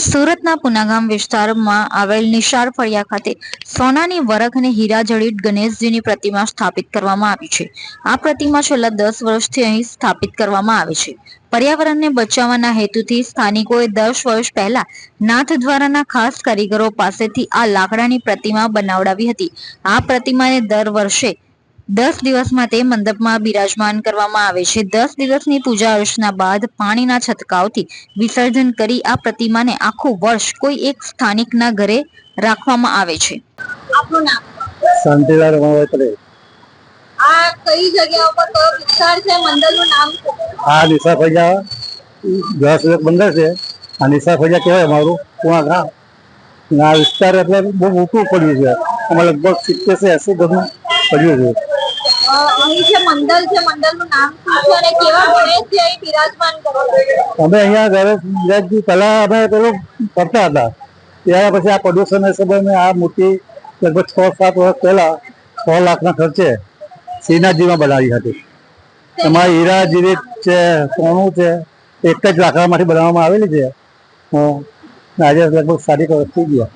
સુરતના પુનાગામ વિસ્તારમાં આવેલ નિશાળ ફળિયા ખાતે સોનાની વરખ અને હીરા જડિત ગણેશજીની પ્રતિમા સ્થાપિત કરવામાં આવી છે. આ પ્રતિમા છેલ્લા દસ વર્ષથી અહીં સ્થાપિત કરવામાં આવે છે. પર્યાવરણને બચાવવાના હેતુથી સ્થાનિકોએ દસ વર્ષ પહેલા નાથદ્વારાના ખાસ કારીગરો પાસેથી આ લાકડાની પ્રતિમા બનાવડાવી હતી. આ પ્રતિમાને દર વર્ષે દસ દિવસમાં તે મંડપમાં બિરાજમાન કરવામાં આવે છે. દસ દિવસની પૂજા અર્ચના બાદ પાણીના છંટકાવથી વિસર્જન કરી આ પ્રતિમાને આખું વર્ષ કોઈ એક સ્થાનિકના ઘરે રાખવામાં આવે છે. આપનું નામ? શાંતિલાલ રમાવતરે. આ કઈ જગ્યા ઉપર કયો વિસ્તાર છે? મંડળનું નામ આ નિશા ફૈયા. દસ એક બંદર છે. આ નિશા ફૈયા કહેવાય અમારું કુવા ગામ. આ વિસ્તાર એટલે બહુ મોટું પડ્યું છે. આમાં લગભગ સિત્તેરથી એસી ઘરનું પડ્યું છે. અહીં જે મંદિર છે મંદિરનું નામ શું છે અને કેવા ગણેશજી અહીં બિરાજમાન કરો? અમે અહીંયા ગણેશ ગુજરાતથી પહેલા અમે પેલું કરતા હતા. ત્યારે પછી આ પ્રદૂષણ સમયે આ મૂર્તિ લગભગ છ સાત વર્ષ પહેલા છ લાખના ખર્ચે શ્રીનાથજીમાં બનાવી હતી. એમાં હીરા જીરીત છે સોનું છે એક જ લાકડામાંથી બનાવવામાં આવેલી છે. હું આજે લગભગ સાડી વર્ષ થઈ ગયા.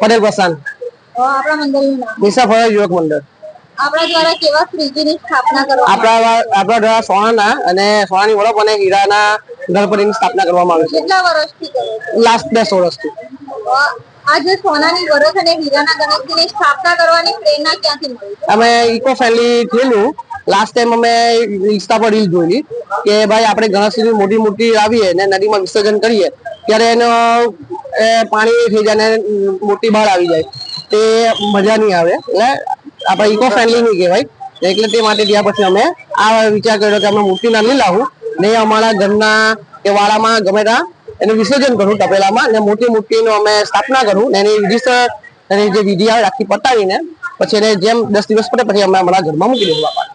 પટેલ પસાન નિશા ફળિયા યુવક મંડળ. આપણા દ્વારા કેવા શ્રીજીની સ્થાપના કરો આપણા દ્વારા સોનાના અને સોનાની વડપ અને હીરાના ગણપતિની સ્થાપના કરવામાં આવે કેટલા વર્ષથી કરો છે? લાસ્ટ દસ વર્ષથી. અ, આ જે સોનાની વરખ અને હીરાના ગણેશજીની સ્થાપના કરવાની પ્રેરણા ક્યાંથી મળી અમે ઇકો ફ્રેન્ડલી થયેલું. લાસ્ટ ટાઈમ અમે ઇન્સ્ટા પર રીલ જોયેલી કે ભાઈ આપણે ગણેશજીની મોટી મૂર્તિ આવીએ ને નદીમાં વિસર્જન કરીએ ત્યારે એનો એ પાણી થઈ જાય ને મૂર્તિ બહાર આવી જાય. તે મજા નહીં આવે. એટલે આપણે ઇકો ફ્રેન્ડલી નહીં કહેવાય. એટલે તે માટે ત્યાં પછી અમે આ વિચાર કર્યો કે અમે મૂર્તિ ના નહીં લાવું. ને અમારા ઘરના કે વાળામાં ગમે ત્યાં એનું વિસર્જન કરું તપેલામાં. ને મોટી મૂર્તિનું અમે સ્થાપના કરું ને એની વિધિ એની જે વિધિ આવે, આખી પતાવીને પછી એને જેમ દસ દિવસ પડે પછી અમે અમારા ઘરમાં મૂકી દઉં બાપા.